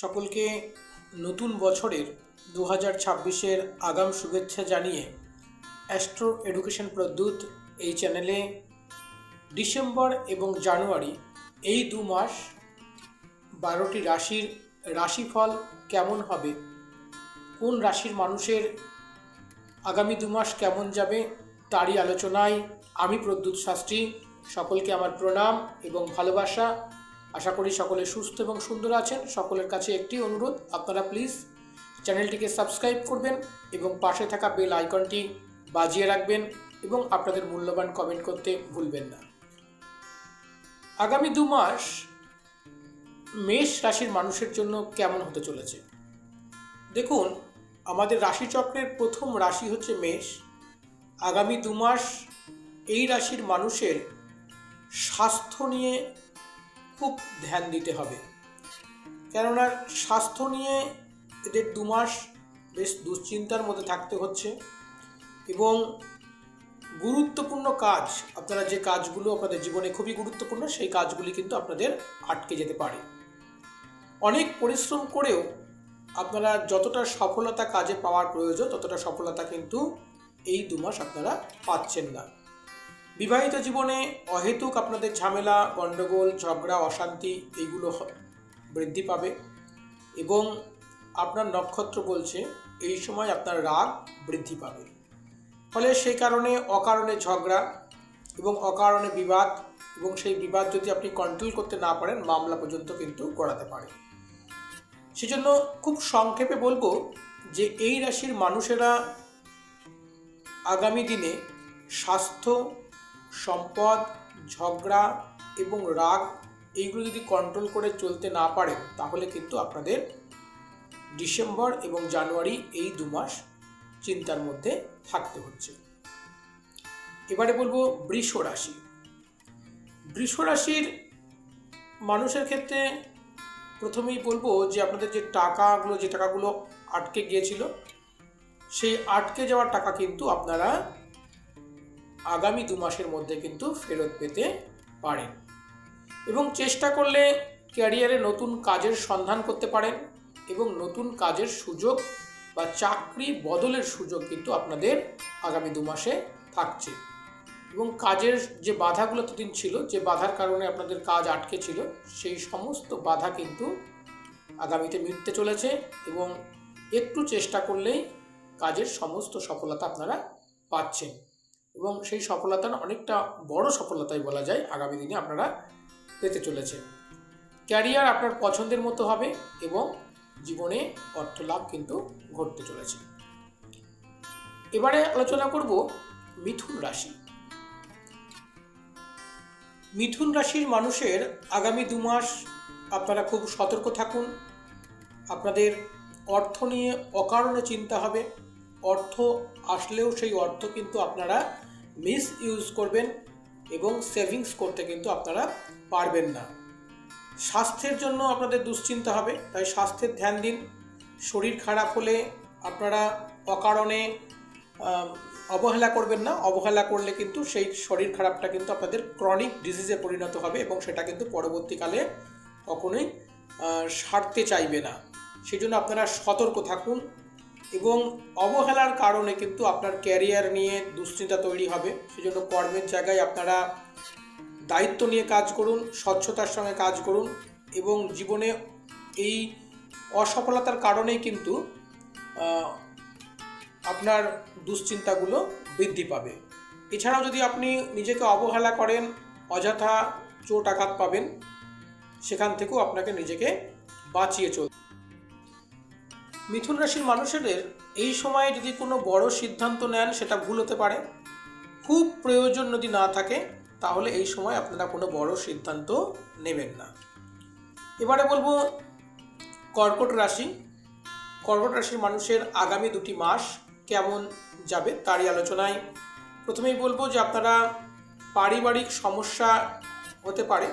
সকলকে নতুন বছরের দু হাজার ছাব্বিশের আগাম শুভেচ্ছা জানিয়ে অ্যাস্ট্রো এডুকেশন প্রদ্যুৎ এই চ্যানেলে ডিসেম্বর এবং জানুয়ারি এই দু মাস বারোটি রাশির রাশিফল কেমন হবে? কোন রাশির মানুষের আগামী দু মাস কেমন যাবে তারই আলোচনায় আমি প্রদ্যুৎ শাস্ত্রী। সকলকে আমার প্রণাম এবং ভালোবাসা। আশা করি সকলে সুস্থ এবং সুন্দর আছেন। সকলের কাছে একটি অনুরোধ, আপনারা প্লিজ চ্যানেলটিকে সাবস্ক্রাইব করবেন এবং পাশে থাকা বেল আইকনটি বাজিয়ে রাখবেন এবং আপনাদের মূল্যবান কমেন্ট করতে ভুলবেন না। আগামী দু মাস মেষ রাশির মানুষের জন্য কেমন হতে চলেছে? দেখুন, আমাদের রাশিচক্রের প্রথম রাশি হচ্ছে মেষ। আগামী দু মাস এই রাশির মানুষের স্বাস্থ্য নিয়ে খুব ধ্যান দিতে হবে। কেননা স্বাস্থ্য নিয়ে এদের দু মাস বেশ দুশ্চিন্তার মধ্যে থাকতে হচ্ছে এবং গুরুত্বপূর্ণ কাজ, আপনারা যে কাজগুলো আপনাদের জীবনে খুবই গুরুত্বপূর্ণ, সেই কাজগুলি কিন্তু আপনাদের আটকে যেতে পারে। অনেক পরিশ্রম করেও আপনারা যতটা সফলতা কাজে পাওয়ার প্রয়োজন, ততটা সফলতা কিন্তু এই দু মাস আপনারা পাচ্ছেন না। বিবাহিত জীবনে অহেতুক আপনাদের ঝামেলা গণ্ডগোল ঝগড়া, অশান্তি এইগুলো বৃদ্ধি পাবে এবং আপনার নক্ষত্র বলছে, এই সময় আপনার রাগ বৃদ্ধি পাবে। ফলে সেই কারণে অকারণে ঝগড়া এবং অকারণে বিবাদ এবং সেই বিবাদ যদি আপনি কন্ট্রোল করতে না পারেন, মামলা পর্যন্ত কিন্তু গড়াতে পারে। সেজন্য খুব সংক্ষেপে বলব যে, এই রাশির মানুষেরা আগামী দিনে স্বাস্থ্য সম্পদ, ঝগড়া এবং রাগ এইগুলো যদি কন্ট্রোল করে চলতে না পারেন তাহলে কিন্তু আপনাদের ডিসেম্বর এবং জানুয়ারি এই দু মাস চিন্তার মধ্যে থাকতে হচ্ছে। এবারে বলব বৃষ রাশি। বৃষ রাশির মানুষের ক্ষেত্রে প্রথমেই বলব যে আপনাদের যে টাকাগুলো যে টাকাগুলো আটকে গিয়েছিল, সেই আটকে যাওয়ার টাকা কিন্তু আপনারা আগামী দু মাসের মধ্যে কিন্তু ফেরত পেতে পারেন এবং চেষ্টা করলে ক্যারিয়ারে নতুন কাজের সন্ধান করতে পারেন এবং নতুন কাজের সুযোগ বা চাকরি বদলের সুযোগ কিন্তু আপনাদের আগামী দু মাসে থাকছে। এবং কাজের যে বাধাগুলো এতদিন ছিল, যে বাধার কারণে আপনাদের কাজ আটকে ছিল, সেই সমস্ত বাধা কিন্তু আগামীতে মিটতে চলেছে এবং একটু চেষ্টা করলেই কাজের সমস্ত সফলতা আপনারা পাচ্ছেন। এবং সেই সফলতার অনেকটা বড় সফলতাই বলা যায় আগামী দিনে আপনারা পেতে চলেছেন। ক্যারিয়ার আপনার পছন্দের মতো হবে এবং জীবনে অর্থ লাভ কিন্তু ঘটতে চলেছে। এবারে আলোচনা করব মিথুন রাশি। মিথুন রাশির মানুষের আগামী দু মাস আপনারা খুব সতর্ক থাকুন। আপনাদের অর্থ নিয়ে অকারণে চিন্তা হবে। অর্থ আসলেও সেই অর্থ কিন্তু আপনারা মিস ইউজ করবেন এবং সেভিংস করতে কিন্তু আপনারা পারবেন না। স্বাস্থ্যের জন্য আপনাদের দুশ্চিন্তা হবে, তাই স্বাস্থ্যের ধ্যান দিন। শরীর খারাপ হলে আপনারা অকারণে অবহেলা করবেন না। অবহেলা করলে কিন্তু সেই শরীর খারাপটা কিন্তু আপনাদের ক্রনিক ডিজিজে পরিণত হবে এবং সেটা কিন্তু পরবর্তীকালে কখনোই সারতে চাইবে না। সেই জন্য আপনারা সতর্ক থাকুন। এবং অবহেলার কারণে কিন্তু আপনার ক্যারিয়ার নিয়ে দুশ্চিন্তা তৈরি হবে। সেজন্য কর্মের জায়গায় আপনারা দায়িত্ব নিয়ে কাজ করুন, স্বচ্ছতার সঙ্গে কাজ করুন এবং জীবনে এই অসফলতার কারণেই কিন্তু আপনার দুশ্চিন্তাগুলো বৃদ্ধি পাবে। এছাড়াও যদি আপনি নিজেকে অবহেলা করেন, অযথা চোট আঘাত পাবেন, সেখান থেকেও আপনাকে নিজেকে বাঁচিয়ে চল মিথুন রাশির মানুষেদের এই সময়ে যদি কোনো বড় সিদ্ধান্ত নেন, সেটা ভুল হতে পারে। খুব প্রয়োজন যদি না থাকে, তাহলে এই সময় আপনারা কোনো বড় সিদ্ধান্ত নেবেন না। এবারে বলব কর্কট রাশি। কর্কট রাশির মানুষের আগামী দুটি মাস কেমন যাবে তারই আলোচনায়। প্রথমেই বলব যে আপনারা পারিবারিক সমস্যা হতে পারে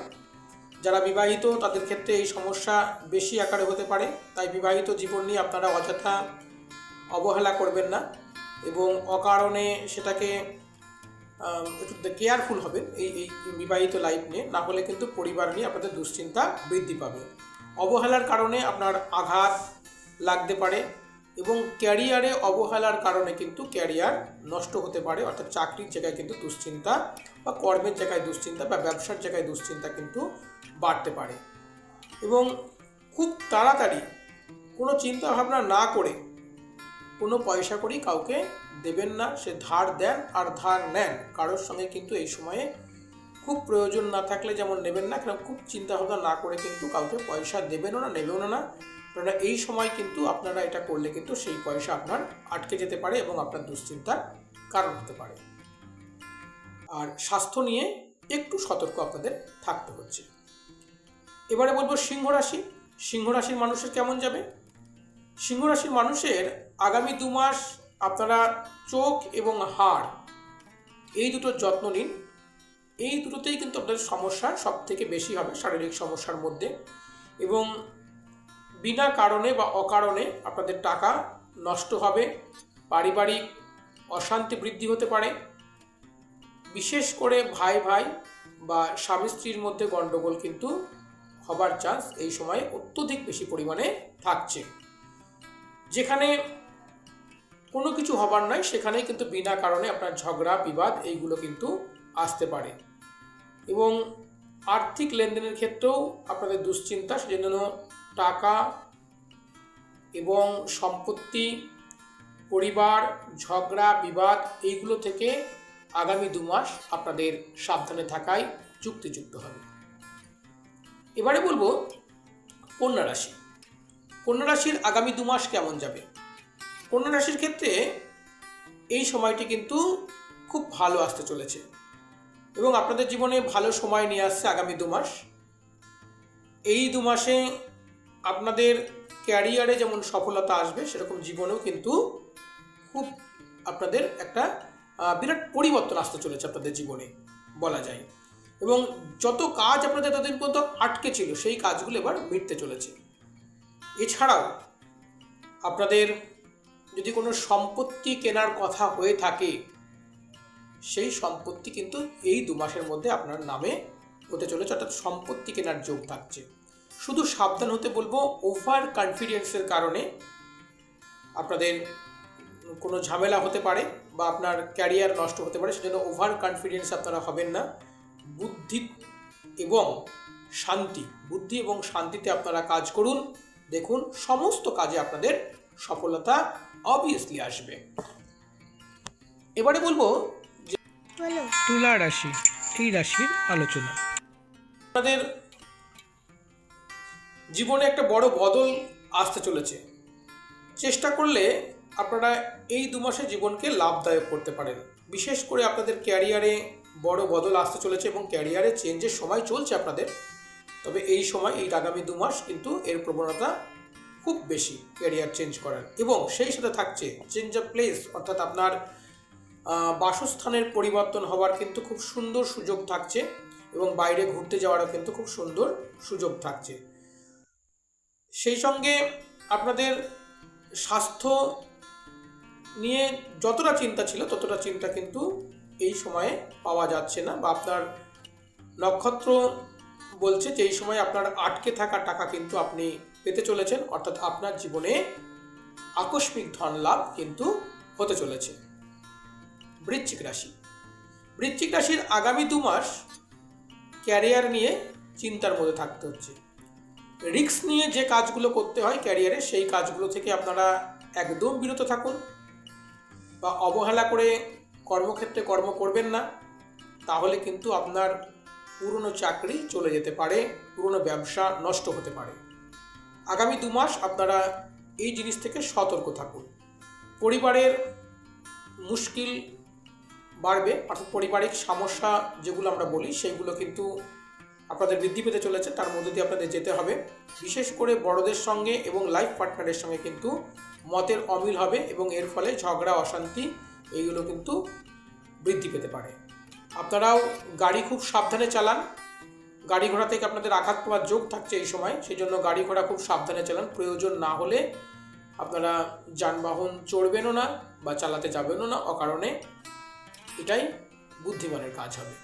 যারা বিবাহিত, তাদের ক্ষেত্রে এই সমস্যা বেশি আকারে হতে পারে। তাই বিবাহিত জীবন নিয়ে আপনারা অযথা অবহেলা করবেন না এবং অকারণে সেটাকে একটু কেয়ারফুল হবেন এই এই বিবাহিত লাইফ নিয়ে। না হলে কিন্তু পরিবার নিয়ে আপনাদের দুশ্চিন্তা বৃদ্ধি পাবে। অবহেলার কারণে আপনার আঘাত লাগতে পারে। এবং ক্যারিয়ারে অবহেলার কারণে কিন্তু ক্যারিয়ার নষ্ট হতে পারে, অর্থাৎ চাকরির জায়গায় কিন্তু দুশ্চিন্তা বা কর্মের জায়গায় দুশ্চিন্তা বা ব্যবসার জায়গায় দুশ্চিন্তা কিন্তু বাড়তে পারে। এবং খুব তাড়াতাড়ি কোনো চিন্তা ভাবনা না করে কোনো পয়সা করি কাউকে দেবেন না, সে ধার দেন আর ধার নেন। কারোর সঙ্গে কিন্তু এই সময়ে খুব প্রয়োজন না থাকলে যেমন নেবেন না কেন খুব চিন্তা ভাবনা না করে কিন্তু কাউকে পয়সা দেবেনও না, নেবেনও না। কেননা এই সময় কিন্তু আপনারা এটা করলে কিন্তু সেই পয়সা আপনার আটকে যেতে পারে এবং আপনার দুশ্চিন্তার কারণ হতে পারে। আর স্বাস্থ্য নিয়ে একটু সতর্ক আপনাদের থাকতে হচ্ছে। এবারে বলব সিংহ রাশি। সিংহ রাশির মানুষের কেমন যাবে? সিংহ রাশির মানুষের আগামী দু মাস আপনারা চোখ এবং হাড় এই দুটোর যত্ন নিন। এই দুটোতেই কিন্তু আপনাদের সমস্যা সব থেকে বেশি হবে, শারীরিক সমস্যার মধ্যে। এবং বিনা কারণে বা অকারণে আপনাদের টাকা নষ্ট হবে, পারিবারিক অশান্তি বৃদ্ধি হতে পারে। বিশেষ করে ভাই ভাই বা স্বামী, স্ত্রীর মধ্যে গণ্ডগোল কিন্তু হবার চান্স এই সময়ে অত্যধিক বেশি পরিমাণে থাকছে। যেখানে কোনো কিছু হবার নয় সেখানেই কিন্তু বিনা কারণে আপনার ঝগড়া, বিবাদ এইগুলো কিন্তু আসতে পারে। এবং আর্থিক লেনদেনের ক্ষেত্রেও আপনাদের দুশ্চিন্তা, সেজন্য টাকা এবং সম্পত্তি, পরিবার, ঝগড়া, বিবাদ এইগুলো থেকে আগামী দু মাস আপনাদের সাবধানে থাকাই যুক্তিযুক্ত হবে। এবারে বলব কন্যা রাশি। কন্যা রাশির আগামী দু মাস কেমন যাবে? কন্যা রাশির ক্ষেত্রে এই সময়টি কিন্তু খুব ভালো আসতে চলেছে এবং আপনাদের জীবনে ভালো সময় নিয়ে আসছে আগামী দু মাস। এই দু মাসে আপনাদের ক্যারিয়ারে যেমন সফলতা আসবে, সেরকম জীবনেও কিন্তু খুব আপনাদের একটা বিরাট পরিবর্তন আসতে চলেছে আপনাদের জীবনে, বলা যায়। এবং যত কাজ আপনাদের ততদিন পর্যন্ত আটকে ছিল, সেই কাজগুলো এবার মিটতে চলেছে। এছাড়াও, আপনাদের যদি কোনো সম্পত্তি কেনার কথা হয়ে থাকে, সেই সম্পত্তি কিন্তু এই দু মাসের মধ্যে আপনার নামে হতে চলেছে, অর্থাৎ সম্পত্তি কেনার যোগ থাকছে। শুধু সাবধান হতে বলব ওভার কনফিডেন্সের কারণে আপনাদের কোনো ঝামেলা হতে পারে বা আপনার ক্যারিয়ার নষ্ট হতে পারে সেজন্য ওভার কনফিডেন্স আপনারা হবেন না। বুদ্ধি এবং শান্তি বুদ্ধি এবং শান্তিতে আপনারা কাজ করুন। দেখুন সমস্ত কাজে আপনাদের সফলতা অবভিয়াসলি আসবে। এবারে বলব যে তুলা রাশি এই রাশির আলোচনা। আপনাদের জীবনে একটা বড় বদল আসতে চলেছে। চেষ্টা করলে আপনারা এই দু মাসে জীবনকে লাভদায়ক করতে পারেন। বিশেষ করে আপনাদের ক্যারিয়ারে বড় বদল আসতে চলেছে এবং ক্যারিয়ারে চেঞ্জের সময় চলছে আপনাদের। তবে এই সময়, এই আগামী দু মাস কিন্তু এর প্রবণতা খুব বেশি ক্যারিয়ার চেঞ্জ করার। এবং সেই সাথে থাকছে চেঞ্জ অফ প্লেস, অর্থাৎ আপনার বাসস্থানের পরিবর্তন হওয়ার কিন্তু খুব সুন্দর সুযোগ থাকছে এবং বাইরে ঘুরতে যাওয়ারও কিন্তু খুব সুন্দর সুযোগ থাকছে। সেই সঙ্গে আপনাদের স্বাস্থ্য নিয়ে যতটা চিন্তা ছিল, ততটা চিন্তা কিন্তু এই সময়ে পাওয়া যাচ্ছে না বা আপনার নক্ষত্র বলছে যে এই সময় আপনার আটকে থাকা টাকা কিন্তু আপনি পেতে চলেছেন, অর্থাৎ আপনার জীবনে আকস্মিক ধন লাভ কিন্তু হতে চলেছে। বৃশ্চিক রাশি। বৃশ্চিক রাশির আগামী দু মাস ক্যারিয়ার নিয়ে চিন্তার মধ্যে থাকতে হচ্ছে। রিস্ক নিয়ে যে কাজগুলো করতে হয় ক্যারিয়ারে সেই কাজগুলো থেকে আপনারা একদম বিরত থাকুন বা অবহেলা করে কর্মক্ষেত্রে কর্ম করবেন না, তাহলে কিন্তু আপনার পুরনো চাকরি চলে যেতে পারে, পুরনো ব্যবসা নষ্ট হতে পারে। আগামী দু মাস আপনারা এই জিনিস থেকে সতর্ক থাকুন। পরিবারের মুশকিল বাড়বে, অর্থাৎ পারিবারিক সমস্যা যেগুলো আমরা বলি সেইগুলো কিন্তু আপনাদের বৃদ্ধি পেতে চলেছে, তার মধ্যে দিয়ে আপনাদের যেতে হবে। বিশেষ করে বড়দের সঙ্গে এবং লাইফ পার্টনারের সঙ্গে কিন্তু মতের অমিল হবে এবং এর ফলে ঝগড়া, অশান্তি এইগুলো কিন্তু বৃদ্ধি পেতে পারে। আপনারাও গাড়ি খুব সাবধানে চালান। গাড়ি ঘোড়া থেকে আপনাদের আঘাত পাওয়ার যোগ থাকছে এই সময় সেই জন্য গাড়ি ঘোড়া খুব সাবধানে চালান। প্রয়োজন না হলে আপনারা যানবাহন চড়বেনও না বা চালাতে যাবেনও না, অকারণে এটাই বুদ্ধিমানের কাজ হবে।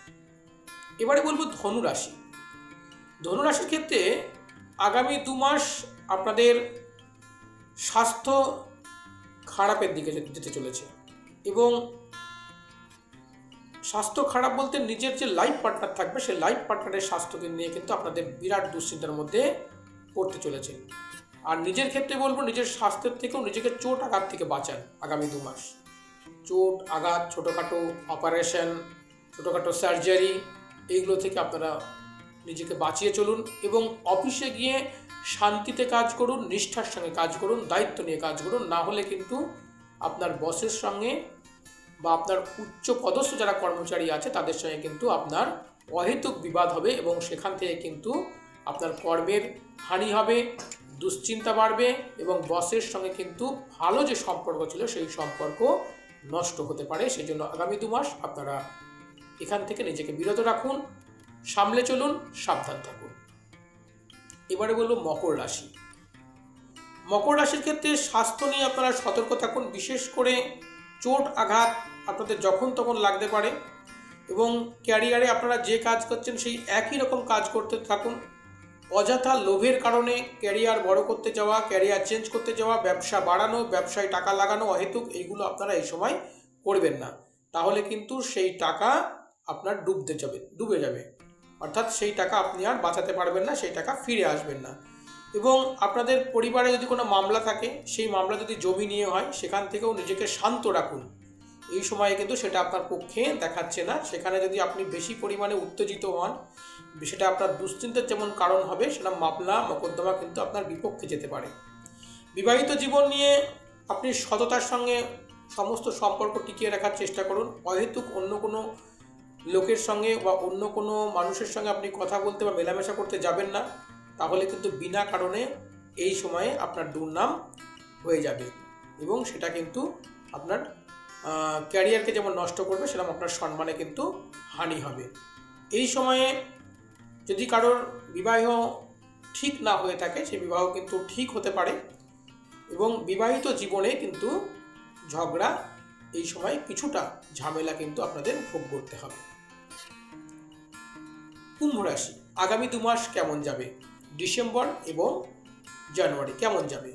এবারে বলব ধনুরাশি ধনুরাশির ক্ষেত্রে আগামী দু মাস আপনাদের স্বাস্থ্য খারাপের দিকে যেতে চলেছে এবং স্বাস্থ্য খারাপ বলতে নিজের যে লাইফ পার্টনার থাকবে, সেই লাইফ পার্টনারের স্বাস্থ্যকে নিয়ে কিন্তু আপনাদের বিরাট দুশ্চিন্তার মধ্যে পড়তে চলেছে। আর নিজের ক্ষেত্রে বলব, নিজের স্বাস্থ্যের থেকেও নিজেকে চোট আঘাত থেকে বাঁচান আগামী দু মাস। চোট, আঘাত, ছোটোখাটো অপারেশন ছোটোখাটো সার্জারি এইগুলো থেকে আপনারা নিজেকে বাঁচিয়ে চলুন এবং অফিসে গিয়ে শান্তিতে কাজ করুন, নিষ্ঠার সঙ্গে কাজ করুন, দায়িত্ব নিয়ে কাজ করুন। না হলে কিন্তু আপনার বসের সঙ্গে বা আপনার উচ্চ পদস্থ যারা কর্মচারী আছে, তাদের সঙ্গে কিন্তু আপনার অহেতুক বিবাদ হবে এবং সেখান থেকে কিন্তু আপনার কর্মের হানি হবে, দুশ্চিন্তা বাড়বে এবং বসের সঙ্গে কিন্তু ভালো যে সম্পর্ক ছিল, সেই সম্পর্ক নষ্ট হতে পারে। সেই জন্য আগামী দু মাস আপনারা এখান থেকে নিজেকে বিরত রাখুন। সামলে চলুন, সাবধান থাকুন। এবারে বলব মকর রাশি। মকর রাশির ক্ষেত্রে স্বাস্থ্য নিয়ে আপনারা সতর্ক থাকুন, বিশেষ করে চোট, আঘাত আপনাদের যখন তখন লাগতে পারে এবং ক্যারিয়ারে আপনারা যে কাজ করছেন সেই একই রকম কাজ করতে থাকুন। অযথা লোভের কারণে ক্যারিয়ার বড় করতে যাওয়া, ক্যারিয়ার চেঞ্জ করতে যাওয়া, ব্যবসা বাড়ানো, ব্যবসায় টাকা লাগানো, অহেতুক এইগুলো আপনারা এই সময় করবেন না। তাহলে কিন্তু সেই টাকা আপনার ডুবতে যাবে, ডুবে যাবে। অর্থাৎ সেই টাকা আপনি আর বাঁচাতে পারবেন না, সেই টাকা ফিরে আসবেন না। এবং আপনাদের পরিবারে যদি কোনো মামলা থাকে, সেই মামলা যদি জমি নিয়ে হয়, সেখান থেকেও নিজেকে শান্ত রাখুন। এই সময়ে কিন্তু সেটা আপনার পক্ষে দেখাচ্ছে না। সেখানে যদি আপনি বেশি পরিমাণে উত্তেজিত হন, সেটা আপনার দুশ্চিন্তার যেমন কারণ হবে, সেটা মামলা, মকদ্দমা কিন্তু আপনার বিপক্ষে যেতে পারে। বিবাহিত জীবন নিয়ে আপনি সততার সঙ্গে সমস্ত সম্পর্ক টিকিয়ে রাখার চেষ্টা করুন। অহেতুক অন্য কোনো লোকের সঙ্গে বা অন্য কোনো মানুষের সঙ্গে আপনি কথা বলতে বা মেলামেশা করতে যাবেন না, তাহলে কিন্তু বিনা কারণে এই সময়ে আপনার দুর্নাম হয়ে যাবে এবং সেটা কিন্তু আপনার ক্যারিয়ারকে যেমন নষ্ট করবে, সেরকম আপনার সম্মানে কিন্তু হানি হবে। এই সময়ে যদি কারোর বিবাহ ঠিক না হয়ে থাকে, সেই বিবাহ কিন্তু ঠিক হতে পারে এবং বিবাহিত জীবনে কিন্তু ঝগড়া, এই সময় কিছুটা ঝামেলা কিন্তু আপনাদের ভোগ করতে হবে। কুম্ভ রাশি আগামী দু মাস কেমন যাবে? ডিসেম্বর এবং জানুয়ারি কেমন যাবে?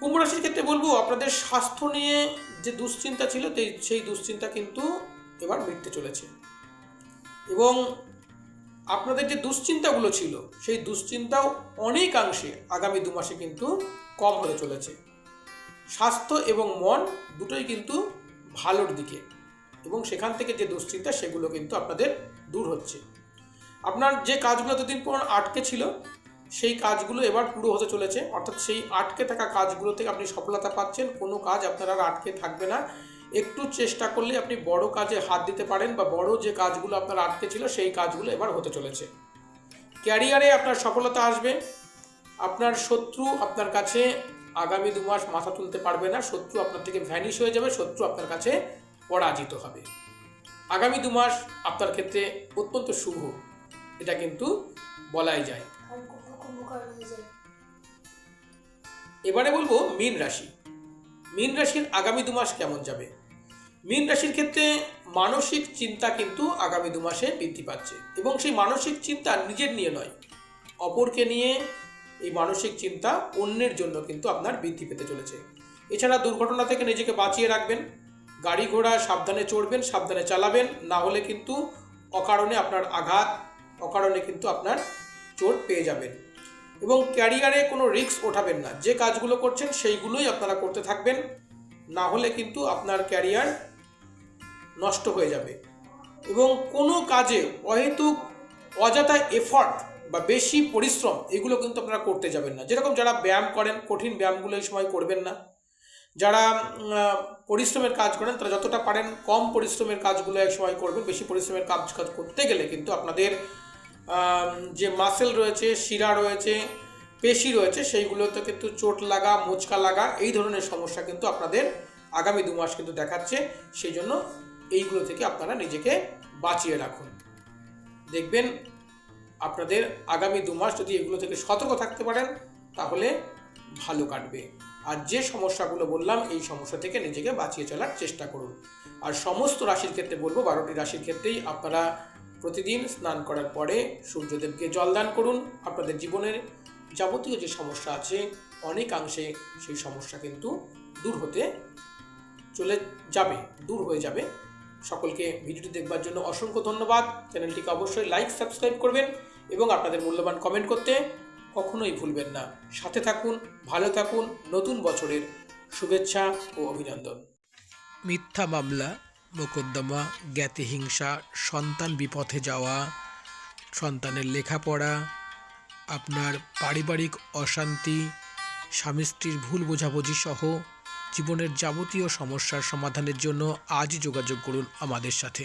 কুম্ভ রাশির ক্ষেত্রে বলব, আপনাদের স্বাস্থ্য নিয়ে যে দুশ্চিন্তা ছিল সেই দুশ্চিন্তা কিন্তু এবার মিটতে চলেছে। এবং আপনাদের যে দুশ্চিন্তাগুলো ছিল, সেই দুশ্চিন্তাও অনেকাংশে আগামী দু মাসে কিন্তু কম হতে চলেছে। স্বাস্থ্য এবং মন দুটোই কিন্তু ভালোর দিকে, এবং সেখান থেকে যে দুশ্চিন্তা, সেগুলো কিন্তু আপনাদের দূর হচ্ছে। আপনার যে কাজগুলো এতদিন পর আটকে ছিল, সেই কাজগুলো এবার পুরো হতে চলেছে। অর্থাৎ সেই আটকে থাকা কাজগুলো থেকে আপনি সফলতা পাচ্ছেন, কোনো কাজ আপনার আর আটকে থাকবে না। একটু চেষ্টা করলে আপনি বড় কাজে হাত দিতে পারেন বা বড় যে কাজগুলো আপনার আটকে ছিল, সেই কাজগুলো এবার হতে চলেছে। ক্যারিয়ারে আপনার সফলতা আসবে। আপনার শত্রু আপনার কাছে আগামী দু মাস মাথা তুলতে পারবে না। শত্রু আপনার থেকে ভ্যানিশ হয়ে যাবে, শত্রু আপনার কাছে পরাজিত হবে। আগামী দু মাস আপনার ক্ষেত্রে অত্যন্ত শুভ। এটা কিন্তু বলাই যায়। এবারে বলব মীন রাশি। মীন রাশির আগামী দু মাস কেমন যাবে? মীন রাশির ক্ষেত্রে মানসিক চিন্তা কিন্তু আগামী দু মাসে বৃদ্ধি পাচ্ছে এবং সেই মানসিক চিন্তা নিজের নিয়ে নয় অপরকে নিয়ে এই মানসিক চিন্তা অন্যের জন্য কিন্তু আপনার বৃদ্ধি পেতে চলেছে। এছাড়া দুর্ঘটনা থেকে নিজেকে বাঁচিয়ে রাখবেন গাড়ি ঘোড়া সাবধানে চড়বেন সাবধানে চালাবেন না হলে কিন্তু অকারণে আপনার আঘাত অকারণে কিন্তু আপনার চোট পেয়ে যাবেন। এবং ক্যারিয়ারে কোনো রিস্ক ওঠাবেন না। যে কাজগুলো করছেন সেইগুলোই আপনারা করতে থাকবেন। না হলে কিন্তু আপনার ক্যারিয়ার নষ্ট হয়ে যাবে। এবং কোনো কাজে অহেতুক, অযথা এফর্ট বা বেশি পরিশ্রম এগুলো কিন্তু আপনারা করতে যাবেন না। যেরকম যারা ব্যায়াম করেন, কঠিন ব্যায়ামগুলো এই সময় করবেন না। যারা পরিশ্রমের কাজ করেন, তারা যতটা পারেন কম পরিশ্রমের কাজগুলো এক সময় করবেন। বেশি পরিশ্রমের কাজ কাজ করতে গেলে কিন্তু আপনাদের যে মাসেল রয়েছে, শিরা রয়েছে, পেশি রয়েছে সেইগুলোতে কিন্তু চোট লাগা, মোচকা লাগা, এই ধরনের সমস্যা কিন্তু আপনাদের আগামী দু মাস কিন্তু দেখাচ্ছে। সেই জন্য এইগুলো থেকে আপনারা নিজেকে বাঁচিয়ে রাখুন। দেখবেন আপনাদের আগামী দু মাস যদি এগুলো থেকে সতর্ক থাকতে পারেন, তাহলে ভালো কাটবে। আর যে সমস্যাগুলো বললাম, এই সমস্যা থেকে নিজেকে বাঁচিয়ে চলার চেষ্টা করুন। আর সমস্ত রাশির ক্ষেত্রে বলব, বারোটি রাশির ক্ষেত্রেই আপনারা প্রতিদিন স্নান করার পরে সূর্যদেবকে জলদান করুন। আপনাদের জীবনের যাবতীয় যে সমস্যা আছে, অনেকাংশে সেই সমস্যা কিন্তু দূর হতে চলে যাবে, দূর হয়ে যাবে। সকলকে ভিডিওটি দেখবার জন্য অসংখ্য ধন্যবাদ। চ্যানেলটিকে অবশ্যই লাইক, সাবস্ক্রাইব করবেন এবং আপনাদের মূল্যবান কমেন্ট করতে কখনোই ভুলবেন না। সাথে থাকুন, ভালো থাকুন, নতুন বছরের শুভেচ্ছা ও অভিনন্দন। মিথ্যা মামলা মোকদ্দমা জ্ঞাতিহিংসা, সন্তান বিপথে যাওয়া, সন্তানের লেখাপড়া, আপনার পারিবারিক অশান্তি, স্বামী স্ত্রীর ভুল বোঝাবুঝি সহ জীবনের যাবতীয় সমস্যার সমাধানের জন্য আজই যোগাযোগ করুন আমাদের সাথে।